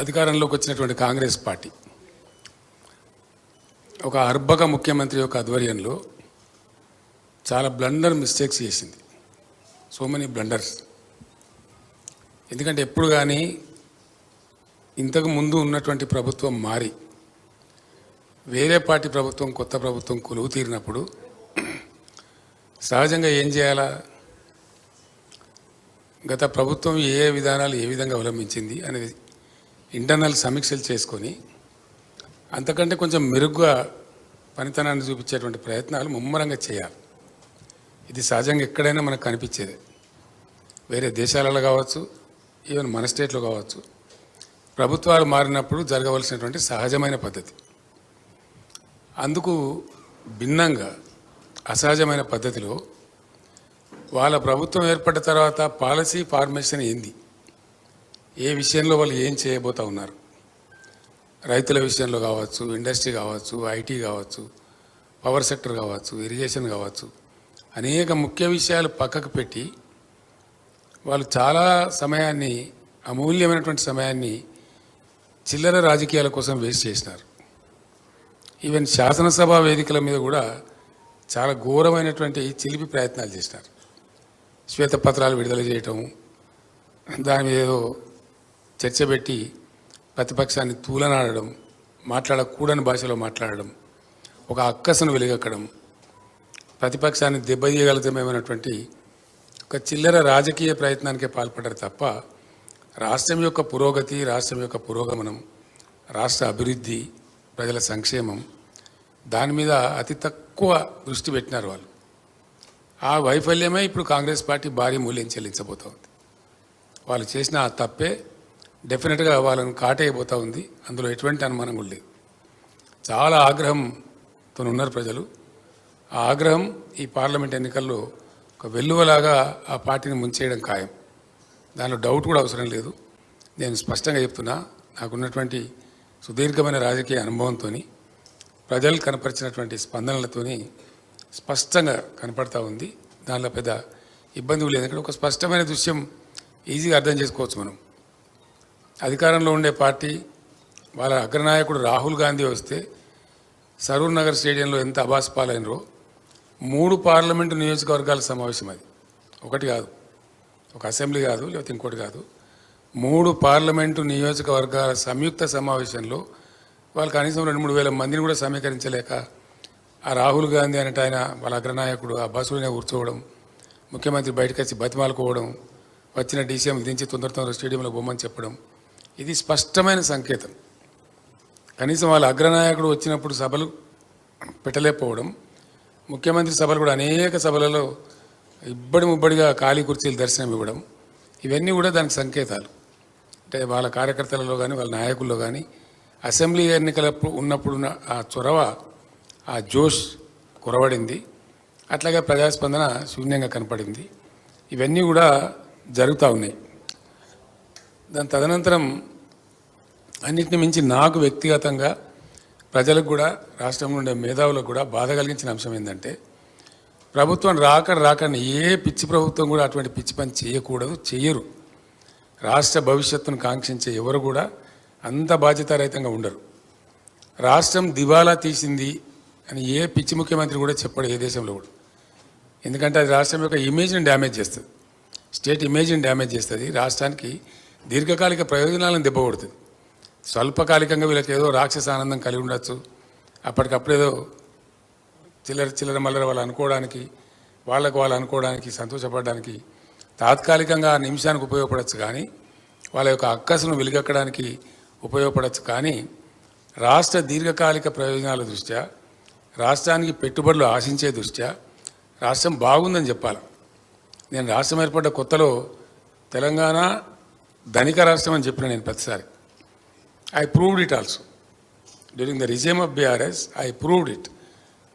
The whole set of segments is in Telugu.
అధికారంలోకి వచ్చినటువంటి కాంగ్రెస్ పార్టీ ఒక అర్భక ముఖ్యమంత్రి యొక్క ఆధ్వర్యంలో చాలా బ్లండర్ మిస్టేక్స్ చేసింది. సో మెనీ బ్లండర్స్ ఎందుకంటే ఎప్పుడు కానీ ఇంతకు ముందు ఉన్నటువంటి ప్రభుత్వం మారి వేరే పార్టీ ప్రభుత్వం కొత్త ప్రభుత్వం కొలువు తీరినప్పుడు సహజంగా ఏం చేయాలా? గత ప్రభుత్వం ఏ ఏ విధానాలు ఏ విధంగా అవలంబించింది అనేది ఇంటర్నల్ సమీక్షలు చేసుకొని అంతకంటే కొంచెం మెరుగ్గా పనితనాన్ని చూపించేటువంటి ప్రయత్నాలు ముమ్మరంగా చేయాలి. ఇది సహజంగా ఎక్కడైనా మనకు కనిపించేది. వేరే దేశాలలో కావచ్చు ఈవెన్ మన స్టేట్లో కావచ్చు ప్రభుత్వాలు మారినప్పుడు జరగవలసినటువంటి సహజమైన పద్ధతి. అందుకు భిన్నంగా అసహజమైన పద్ధతిలో వాళ్ళ ప్రభుత్వం ఏర్పడిన తర్వాత పాలసీ ఫార్మేషన్ ఏంది ఏ విషయంలో వాళ్ళు ఏం చేయబోతా ఉన్నారు? రైతుల విషయంలో కావచ్చు ఇండస్ట్రీ కావచ్చు ఐటీ కావచ్చు పవర్ సెక్టర్ కావచ్చు ఇరిగేషన్ కావచ్చు అనేక ముఖ్య విషయాలు పక్కకు పెట్టి వాళ్ళు చాలా సమయాన్ని అమూల్యమైనటువంటి సమయాన్ని చిల్లర రాజకీయాల కోసం వేస్ట్ చేసినారు. ఈవెన్ శాసనసభ వేదికల మీద కూడా చాలా ఘోరమైనటువంటి చిలిపి ప్రయత్నాలు చేసినారు. శ్వేతపత్రాలు విడుదల చేయటం దాని మీద ఏదో చర్చ పెట్టి ప్రతిపక్షాన్ని తూలనాడడం మాట్లాడకూడని భాషలో మాట్లాడడం ఒక అక్కసను వెలుగక్కడం ప్రతిపక్షాన్ని దెబ్బతీయగలుగుతామేమైనటువంటి ఒక చిల్లర రాజకీయ ప్రయత్నానికే పాల్పడ్డారు తప్ప రాష్ట్రం యొక్క పురోగతి రాష్ట్రం యొక్క పురోగమనం రాష్ట్ర అభివృద్ధి ప్రజల సంక్షేమం దాని మీద అతి తక్కువ దృష్టి పెట్టినారు వాళ్ళు. ఆ వైఫల్యమే ఇప్పుడు కాంగ్రెస్ పార్టీ భారీ మూల్యం చెల్లించబోతోంది. వాళ్ళు చేసిన ఆ తప్పే డెఫినెట్గా వాళ్ళని కాటైపోతూ ఉంది. అందులో ఎటువంటి అనుమానం కూడా లేదు. చాలా ఆగ్రహంతో ఉన్నారు ప్రజలు. ఆ ఆగ్రహం ఈ పార్లమెంట్ ఎన్నికల్లో ఒక వెల్లువలాగా ఆ పార్టీని ముంచేయడం ఖాయం. దానిలో డౌట్ కూడా అవసరం లేదు. నేను స్పష్టంగా చెప్తున్నా నాకున్నటువంటి సుదీర్ఘమైన రాజకీయ అనుభవంతో ప్రజలు కనపరిచినటువంటి స్పందనలతోని స్పష్టంగా కనపడతా ఉంది. దానిలో పెద్ద ఇబ్బంది లేదు. ఎందుకంటే ఒక స్పష్టమైన దృశ్యం ఈజీగా అర్థం చేసుకోవచ్చు మనం. అధికారంలో ఉండే పార్టీ వాళ్ళ అగ్రనాయకుడు రాహుల్ గాంధీ వస్తే సరూర్ నగర్ స్టేడియంలో ఎంత అబాస్పాలైనరో మూడు పార్లమెంటు నియోజకవర్గాల సమావేశం అది. ఒకటి కాదు. ఒక అసెంబ్లీ కాదు లేకపోతే ఇంకోటి కాదు. మూడు పార్లమెంటు నియోజకవర్గాల సంయుక్త సమావేశంలో వాళ్ళు కనీసం రెండు మూడు వేల మందిని కూడా సమీకరించలేక ఆ రాహుల్ గాంధీ అనేట ఆయన వాళ్ళ అగ్రనాయకుడు ఆ బస్సులోనే కూర్చోవడం ముఖ్యమంత్రి బయటకు వచ్చి బతిమాలుకోవడం వచ్చిన డీసీఎం దించి తొందర తొందర స్టేడియంలో బొమ్మని చెప్పడం ఇది స్పష్టమైన సంకేతం. కనీసం వాళ్ళ అగ్రనాయకుడు వచ్చినప్పుడు సభలు పెట్టలేకపోవడం ముఖ్యమంత్రి సభలు కూడా అనేక సభలలో ఇబ్బడి ముబ్బడిగా ఖాళీ కుర్చీలు దర్శనం ఇవ్వడం ఇవన్నీ కూడా దానికి సంకేతాలు. అంటే వాళ్ళ కార్యకర్తలలో కానీ వాళ్ళ నాయకుల్లో కానీ అసెంబ్లీ ఎన్నికలప్పుడు ఉన్నప్పుడున్న ఆ చొరవ ఆ జోష్ కురవడింది. అట్లాగే ప్రజాస్పందన శూన్యంగా కనపడింది. ఇవన్నీ కూడా జరుగుతూ ఉన్నాయి. దాని తదనంతరం అన్నిటిని మించి నాకు వ్యక్తిగతంగా ప్రజలకు కూడా రాష్ట్రంలో ఉండే మేధావులకు కూడా బాధ కలిగించిన అంశం ఏంటంటే ప్రభుత్వం రాక రాకని ఏ పిచ్చి ప్రభుత్వం కూడా అటువంటి పిచ్చి పని చేయకూడదు చేయరు రాష్ట్ర భవిష్యత్తును కాంక్షించే ఎవరు కూడా అంత బాధ్యతారహితంగా ఉండరు. రాష్ట్రం దివాలా తీసింది అని ఏ పిచ్చి ముఖ్యమంత్రి కూడా చెప్పడు ఏ దేశంలో కూడా. ఎందుకంటే అది రాష్ట్రం యొక్క ఇమేజ్ని డ్యామేజ్ చేస్తుంది. స్టేట్ ఇమేజ్ని డ్యామేజ్ చేస్తుంది. రాష్ట్రానికి దీర్ఘకాలిక ప్రయోజనాలను దెబ్బకొడుతుంది. స్వల్పకాలికంగా వీళ్ళకి ఏదో రాక్షస ఆనందం కలిగి ఉండొచ్చు. అప్పటికప్పుడు ఏదో చిల్లర చిల్లర మల్లర వాళ్ళు అనుకోవడానికి వాళ్ళకు వాళ్ళు అనుకోవడానికి సంతోషపడడానికి తాత్కాలికంగా నిమిషానికి ఉపయోగపడవచ్చు కానీ వాళ్ళ యొక్క అక్కసును వెలుగక్కడానికి ఉపయోగపడవచ్చు కానీ రాష్ట్ర దీర్ఘకాలిక ప్రయోజనాల దృష్ట్యా రాష్ట్రానికి పెట్టుబడులు ఆశించే దృష్ట్యా రాష్ట్రం బాగుందని చెప్పాలి. నేను రాష్ట్రం ఏర్పడ్డ కొత్తలో తెలంగాణ ధనిక రాష్ట్రం అని చెప్పిన నేను ప్రతిసారి. I proved it also during the regime of BRS I proved it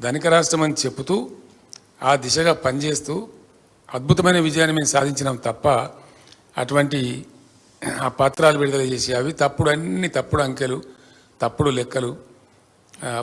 ధనిక రాష్ట్రం అని చెబుతూ ఆ దిశగా పనిచేస్తూ అద్భుతమైన విజయాన్ని మేము సాధించినాం తప్ప అటువంటి ఆ పత్రాలు విడుదల చేసి అవి తప్పుడు అన్ని తప్పుడు అంకెలు తప్పుడు లెక్కలు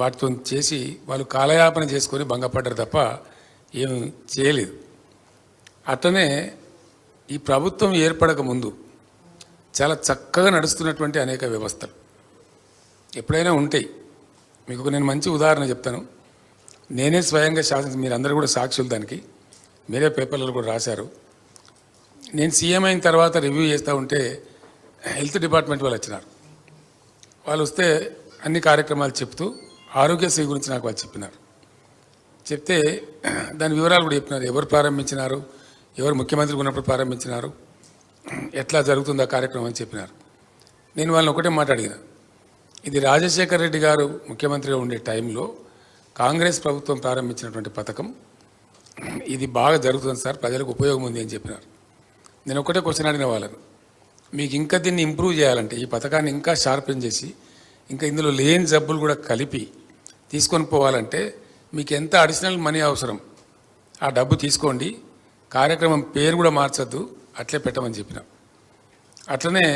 వాటితో చేసి వాళ్ళు కాలయాపన చేసుకొని భంగపడ్డారు తప్ప ఏమి చేయలేదు. అట్లనే ఈ ప్రభుత్వం ఏర్పడక ముందు చాలా చక్కగా నడుస్తున్నటువంటి అనేక వ్యవస్థలు. ఎప్పుడైనా ఉంటాయి. మీకు నేను మంచి ఉదాహరణ చెప్తాను. నేనే స్వయంగా శాసన మీరందరూ కూడా సాక్షులు దానికి. మీరే పేపర్లలో కూడా రాశారు. నేను సీఎం అయిన తర్వాత రివ్యూ చేస్తూ ఉంటే హెల్త్ డిపార్ట్మెంట్ వాళ్ళు వచ్చినారు. వాళ్ళు వస్తే అన్ని కార్యక్రమాలు చెప్తూ ఆరోగ్యశ్రీ గురించి నాకు వాళ్ళు చెప్పినారు. చెప్తే దాని వివరాలు కూడా చెప్పినారు. ఎవరు ప్రారంభించినారు? ఎవరు ముఖ్యమంత్రి ఉన్నప్పుడు ప్రారంభించినారు? ఎట్లా జరుగుతుందో ఆ కార్యక్రమం అని చెప్పినారు. నేను వాళ్ళని ఒకటే మాట అడిగిన ఇది రాజశేఖర రెడ్డి గారు ముఖ్యమంత్రిగా ఉండే టైంలో కాంగ్రెస్ ప్రభుత్వం ప్రారంభించినటువంటి పథకం ఇది బాగా జరుగుతుంది సార్ ప్రజలకు ఉపయోగం ఉంది అని చెప్పినారు. నేను ఒకటే క్వశ్చన్ అడిగిన వాళ్ళను. మీకు ఇంకా దీన్ని ఇంప్రూవ్ చేయాలంటే ఈ పథకాన్ని ఇంకా షార్పెన్ చేసి ఇంకా ఇందులో లేని జబ్బులు కూడా కలిపి తీసుకొని పోవాలంటే మీకు ఎంత అడిషనల్ మనీ అవసరం? ఆ డబ్బు తీసుకోండి. కార్యక్రమం పేరు కూడా మార్చద్దు. అట్లే పెట్టమని చెప్పిన. అట్లనే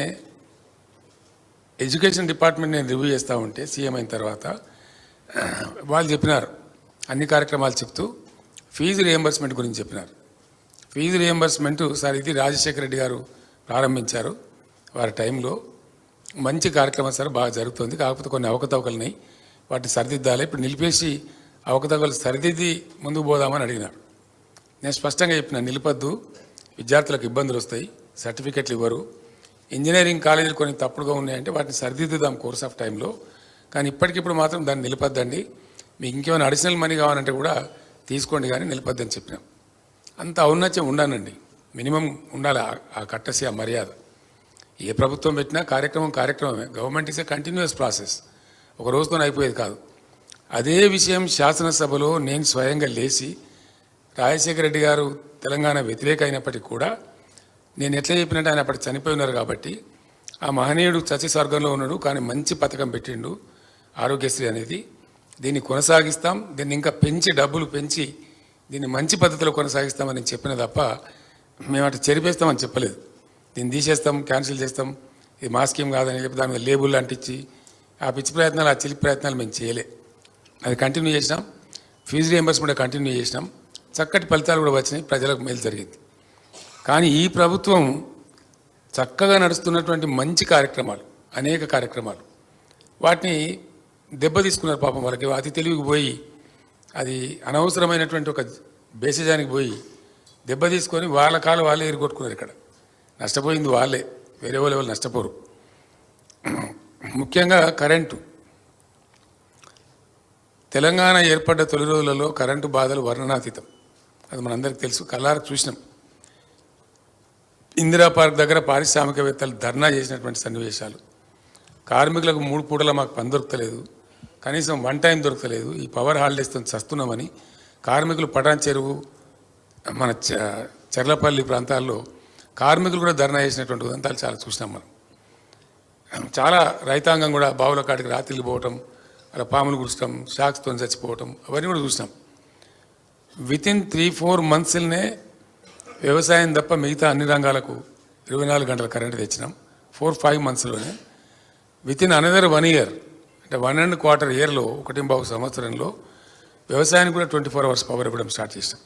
ఎడ్యుకేషన్ డిపార్ట్మెంట్ నేను రివ్యూ చేస్తూ ఉంటే సీఎం అయిన తర్వాత వాళ్ళు చెప్పినారు. అన్ని కార్యక్రమాలు చెప్తూ ఫీజు రియంబర్స్మెంట్ గురించి చెప్పినారు. ఫీజు రియంబర్స్మెంట్ సార్ ఇది రాజశేఖర రెడ్డి గారు ప్రారంభించారు. వారి టైంలో మంచి కార్యక్రమం సార్ బాగా జరుగుతుంది. కాకపోతే కొన్ని అవకతవకలున్నాయి వాటిని సరిదిద్దాలి. ఇప్పుడు నిలిపేసి అవకతవకలు సరిదిద్ది ముందుకు పోదామని అడిగినారు నేను స్పష్టంగా చెప్పిన నిలపద్దు. విద్యార్థులకు ఇబ్బందులు వస్తాయి సర్టిఫికెట్లు ఇవ్వరు. ఇంజనీరింగ్ కాలేజీలు కొన్ని తప్పుడుగా ఉన్నాయంటే వాటిని సరిదిద్దుదాం కోర్స్ ఆఫ్ టైంలో. కానీ ఇప్పటికిప్పుడు మాత్రం దాన్ని నిలిపొద్దండి. మీకు ఇంకేమైనా అడిషనల్ మనీ కావాలంటే కూడా తీసుకోండి కానీ నిలిపొద్దని చెప్పినాం. అంత ఔన్నత్యం ఉండానండి. మినిమం ఉండాలి ఆ- ఆ కట్టసి ఆ మర్యాద. ఏ ప్రభుత్వం పెట్టినా కార్యక్రమం కార్యక్రమమే. Government is a continuous process ఒక రోజుతో అయిపోయేది కాదు. అదే విషయం శాసనసభలో నేను స్వయంగా లేచి రాజశేఖర రెడ్డి గారు తెలంగాణ వ్యతిరేక అయినప్పటికీ కూడా నేను ఎట్లా చెప్పినట్టు ఆయన అప్పటి చనిపోయి ఉన్నారు కాబట్టి ఆ మహనీయుడు చచ్చి స్వర్గంలో ఉన్నాడు కానీ మంచి పథకం పెట్టిండు ఆరోగ్యశ్రీ అనేది. దీన్ని కొనసాగిస్తాం దీన్ని ఇంకా పెంచి డబ్బులు పెంచి దీన్ని మంచి పద్ధతిలో కొనసాగిస్తామని చెప్పిన తప్ప మేము అటు చెరిపేస్తామని చెప్పలేదు. దీన్ని తీసేస్తాం క్యాన్సిల్ చేస్తాం. ఇది మా స్కీమ్ కాదని చెప్పి దాని మీద లేబుల్ అంటించి ఆ పిచ్చి ప్రయత్నాలు ఆ చిలిపి ప్రయత్నాలు మేము చేయలే. అది కంటిన్యూ చేసినాం. ఫీజు రియంబర్స్మెంట్ కంటిన్యూ చేసినాం. చక్కటి ఫలితాలు కూడా వచ్చినాయి ప్రజలకు మేలు జరిగింది. కానీ ఈ ప్రభుత్వం చక్కగా నడుస్తున్నటువంటి మంచి కార్యక్రమాలు అనేక కార్యక్రమాలు. వాటిని దెబ్బ తీసుకున్నారు పాపం వాళ్ళకి అతి తెలివికి పోయి అది అనవసరమైనటువంటి ఒక బేసిజానికి పోయి దెబ్బ తీసుకొని వాళ్ళ కాలు వాళ్ళే ఎరుగొట్టుకున్నారు ఇక్కడ. నష్టపోయింది వాళ్ళే వేరే వాళ్ళు ఎవరు నష్టపోరు. ముఖ్యంగా కరెంటు. తెలంగాణ ఏర్పడ్డ తొలి రోజులలో కరెంటు బాధలు వర్ణనాతీతం. అది మనందరికీ తెలుసు. కల్లారా చూసినాం. ఇందిరా పార్క్ దగ్గర పారిశ్రామికవేత్తలు ధర్నా చేసినటువంటి సన్నివేశాలు. కార్మికులకు మూడు పూటల మాకు పని దొరకలేదు. కనీసం వన్ టైం దొరకలేదు. ఈ పవర్ హాలిడేస్తో చస్తున్నామని కార్మికులు పటాన్ చెరువు మన చ- చెర్లపల్లి ప్రాంతాల్లో కార్మికులు కూడా ధర్నా చేసినటువంటి ఉదంతాలు చాలా చూసినాం మనం. చాలా రైతాంగం కూడా బావుల కాడికి రాత్రిలు పోవటం అలా పాములు గుడిచడం షాక్స్తో చచ్చిపోవటం అవన్నీ కూడా చూసినాం. విత్ ఇన్ త్రీ ఫోర్ మంత్స్లోనే వ్యవసాయం తప్ప మిగతా అన్ని రంగాలకు ఇరవై నాలుగు గంటల కరెంటు తెచ్చినాం. ఫోర్ ఫైవ్ మంత్స్లోనే within another one year అంటే వన్ అండ్ క్వార్టర్ ఇయర్లో ఒకటి బాబు సంవత్సరంలో వ్యవసాయానికి కూడా ట్వంటీ ఫోర్ అవర్స్ పవర్ ఇవ్వడం స్టార్ట్ చేసినాం.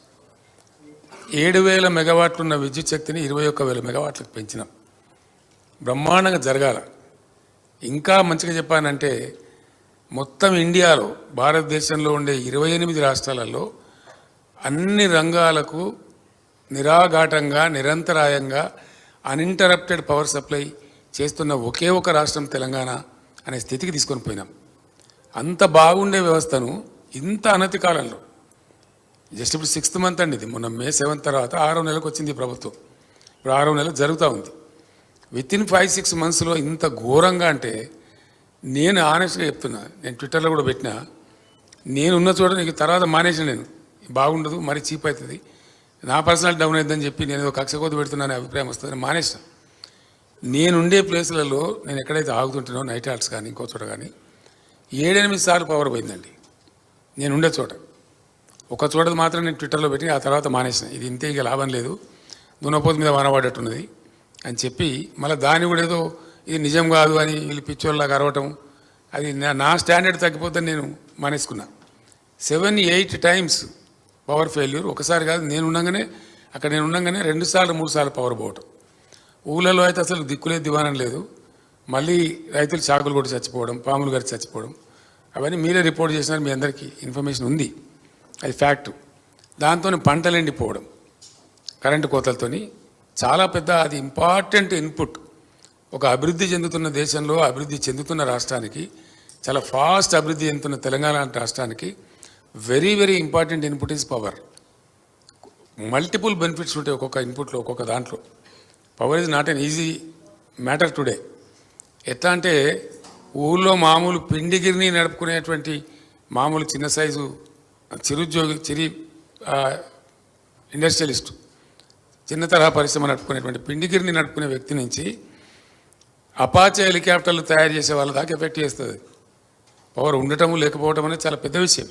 ఏడు వేల మెగావాట్లు ఉన్న విద్యుత్ శక్తిని ఇరవై ఒక్క వేల మెగావాట్లకు పెంచినాం. బ్రహ్మాండంగా జరగాల. ఇంకా మంచిగా చెప్పానంటే మొత్తం ఇండియాలో భారతదేశంలో ఉండే ఇరవై ఎనిమిది రాష్ట్రాలలో అన్ని రంగాలకు నిరాఘాటంగా నిరంతరాయంగా అన్ఇంటరప్టెడ్ పవర్ సప్లై చేస్తున్న ఒకే ఒక రాష్ట్రం తెలంగాణ అనే స్థితికి తీసుకొని పోయినాం. అంత బాగుండే వ్యవస్థను ఇంత అనతి కాలంలో జస్ట్ ఇప్పుడు సిక్స్త్ మంత్ అండి ఇది. మొన్న మే సెవెంత్ తర్వాత ఆరో నెలకు వచ్చింది ప్రభుత్వం. ఇప్పుడు ఆరో నెల జరుగుతూ ఉంది. విత్ ఇన్ ఫైవ్ సిక్స్ మంత్స్లో ఇంత ఘోరంగా అంటే నేను ఆనెస్ట్గా చెప్తున్నా నేను ట్విట్టర్లో కూడా పెట్టినా నేనున్న చోట నీకు తర్వాత మానేసిన నేను. బాగుండదు మరీ చీప్ అవుతుంది. నా పర్సనల్ డౌన్ అవుతుందని చెప్పి నేను ఏదో కక్షకోత కొద్ది పెడుతున్నాను అభిప్రాయం వస్తుందని మానేసిన నేనుండే ప్లేసులలో నేను ఎక్కడైతే ఆగుతుంటానో నైట్ హాల్ట్స్ కానీ ఇంకో చోట కానీ ఏడెనిమిది సార్లు పవర్ పోయిందండి. నేను ఉండే చోట. ఒక చోట మాత్రం నేను ట్విట్టర్లో పెట్టి ఆ తర్వాత మానేసిన. ఇది ఇంతే ఇక లాభం లేదు. దున్నపోతు మీద వానబడ్డట్టున్నది అని చెప్పి మళ్ళీ దాన్ని కూడా ఏదో ఇది నిజం కాదు అని వీళ్ళు పిచ్చోళ్ళలాగా అరవటం అది నా- నా స్టాండర్డ్ తగ్గిపోతే నేను మానేసుకున్నా. Seven eight times power failure ఒకసారి కాదు నేను ఉండగానే అక్కడ నేను ఉండగానే రెండు సార్లు మూడు సార్లు పవర్ పోవటం. ఊళ్ళలో అయితే అసలు దిక్కులే దివానం లేదు. మళ్ళీ రైతులు చాకులు కొట్టి చచ్చిపోవడం పాములు గారి చచ్చిపోవడం అవన్నీ మీరే రిపోర్ట్ చేసినారు మీ అందరికీ ఇన్ఫర్మేషన్ ఉంది. అది ఫ్యాక్ట్ దాంతో పంటలు ఎండిపోవడం కరెంటు కోతలతోని. చాలా పెద్ద అది ఇంపార్టెంట్ ఇన్పుట్ ఒక అభివృద్ధి చెందుతున్న దేశంలో అభివృద్ధి చెందుతున్న రాష్ట్రానికి చాలా ఫాస్ట్ అభివృద్ధి చెందుతున్న తెలంగాణ రాష్ట్రానికి very very important input is power multiple benefits ఉంటాయి ఒక్కొక్క ఇన్పుట్లో ఒక్కొక్క దాంట్లో. Power is not an easy matter today ఎట్లా అంటే ఊళ్ళో మామూలు పిండిగిరిని నడుపుకునేటువంటి మామూలు చిన్న సైజు చిరుద్యోగి చిరి ఇండస్ట్రియలిస్ట్ చిన్న తరహా పరిశ్రమ నడుపుకునేటువంటి పిండిగిరిని నడుపుకునే వ్యక్తి నుంచి అపాచే హెలికాప్టర్లు తయారు చేసే వాళ్ళ దాకా ఎఫెక్ట్ చేస్తుంది. పవర్ ఉండటము లేకపోవటం అనేది చాలా పెద్ద విషయం.